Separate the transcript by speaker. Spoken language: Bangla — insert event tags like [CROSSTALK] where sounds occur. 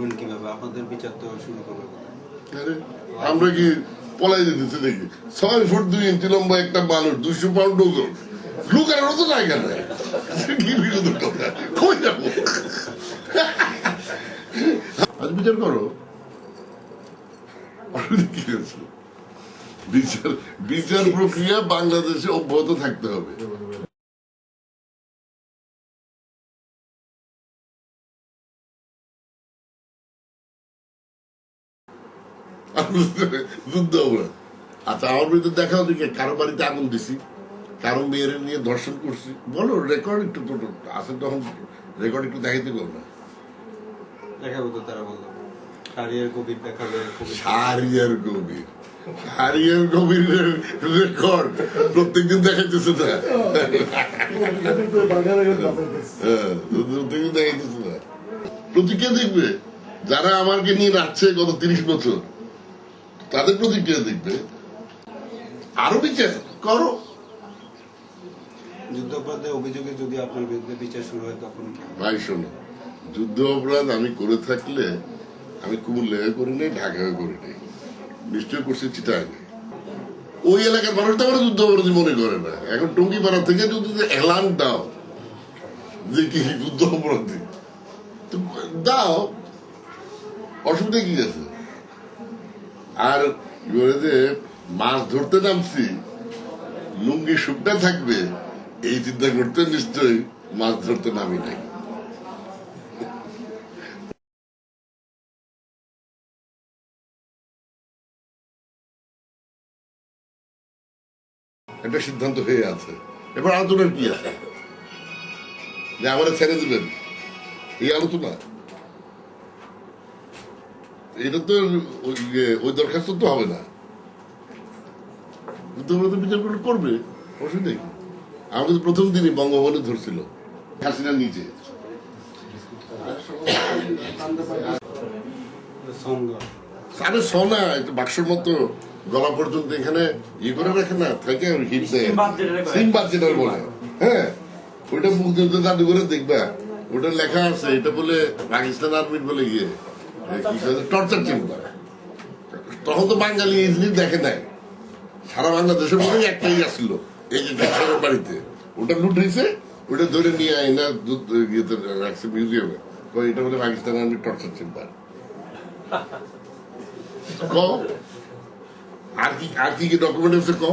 Speaker 1: করবেন কীভাবে? আপনাদের বিচার তো শুরু করবে
Speaker 2: আমরা কি পলাই দিতেছি দেখি। ছয় ফুট দুই ইঞ্চি লম্বা একটা মানুষ দুশো পাউন্ড ওজন। লুকার জায়গা নাই। কি বিরোধ কথা কই যাব? আজ বিচার করো। বিচার বিচার প্রক্রিয়া বাংলাদেশে অব্যাহত থাকতে হবে। [LAUGHS] যুদ্ধ অপরাধ আচ্ছা আমার বিরুদ্ধে দেখা হতো কি কারও বাড়িতে আগুন দিছি কারও মেয়ের নিয়ে ধর্ষণ করছি। বলো রেকর্ড একটু তো আসলে তখন রেকর্ড একটু দেখাইতে পারো না।
Speaker 1: দেখাবো তো তারা বলল। সারিয়ার কবির দেখাবে
Speaker 2: হারিয়ার গভীর। হারিয়ার গভীরের রেকর্ড প্রত্যেকদিন দেখাইতেছে না। হ্যাঁ, প্রত্যেকদিন দেখাইতেছে না। প্রতিক্রিয়া দেখবে যারা আমাকে নিয়ে নাচছে গত তিরিশ বছর। তাদের প্রতিক্রিয়া দেখবে? আরও বিচার করো।
Speaker 1: যুদ্ধ অপরাধের অভিযোগে যদি আপনার বিরুদ্ধে বিচার শুরু হয় তখন
Speaker 2: ভাই শোনো। যুদ্ধ অপরাধ আমি করে থাকলে আমি কুমিল্লায় করি নাই ঢাকায় করি নাই। নিশ্চয় করছি চিটায় ওই এলাকার মানুষ তো আমার যুদ্ধ অপরাধী মনে করে না। এখন টঙ্গিপাড়া থেকে যদি এলান দাও যে কি যুদ্ধ অপরাধী দাও। অসুবিধা কি আছে? আর যে মাছ ধরতে নামছি, লুঙ্গি শুকনা থাকবে, এই চিন্তা করতে নিশ্চয়ই মাছ ধরতে নামি নাই। একটা সিদ্ধান্ত হয়ে আছে। এবার আলোচনার কি আছে? যে আমাদের ছেড়ে দিবেন। এই আলোচনা? এটা তো ওই ইয়ে, দরখাস্ত তো হবে না। তোমরা তো বিচার করলে করবে অসুবিধা কি? আমাদের তো প্রথম দিনই বঙ্গভবনে ধরছিল হাসিনা নিজে। আরে সোনা এটা বাক্সের মতো গলা পর্যন্ত এখানে ইয়ে করে রাখে না থাকে হিট দেয়। সিমবাদ যেটা বলে। হ্যাঁ ওইটা মুক্তিযুদ্ধ জাদুঘরে দেখবা। ওটা লেখা আছে এটা বলে পাকিস্তান আর্মির বলে গিয়ে। টর্চার চেম্বার তখন তো বাঙালি এই জিনিস দেখে নাই। সারা বাংলাদেশের মধ্যে একটাই আসছিল এই যে সবার বাড়িতে। ওটা লুট হয়েছে ওটা ধরে নিয়ে আইনা ইয়েতে রাখছে মিউজিয়ামে এটা বলে পাকিস্তান আর্মির টর্চার চেম্বার ক? আর কি আর কি কি ডকুমেন্ট আছে ক?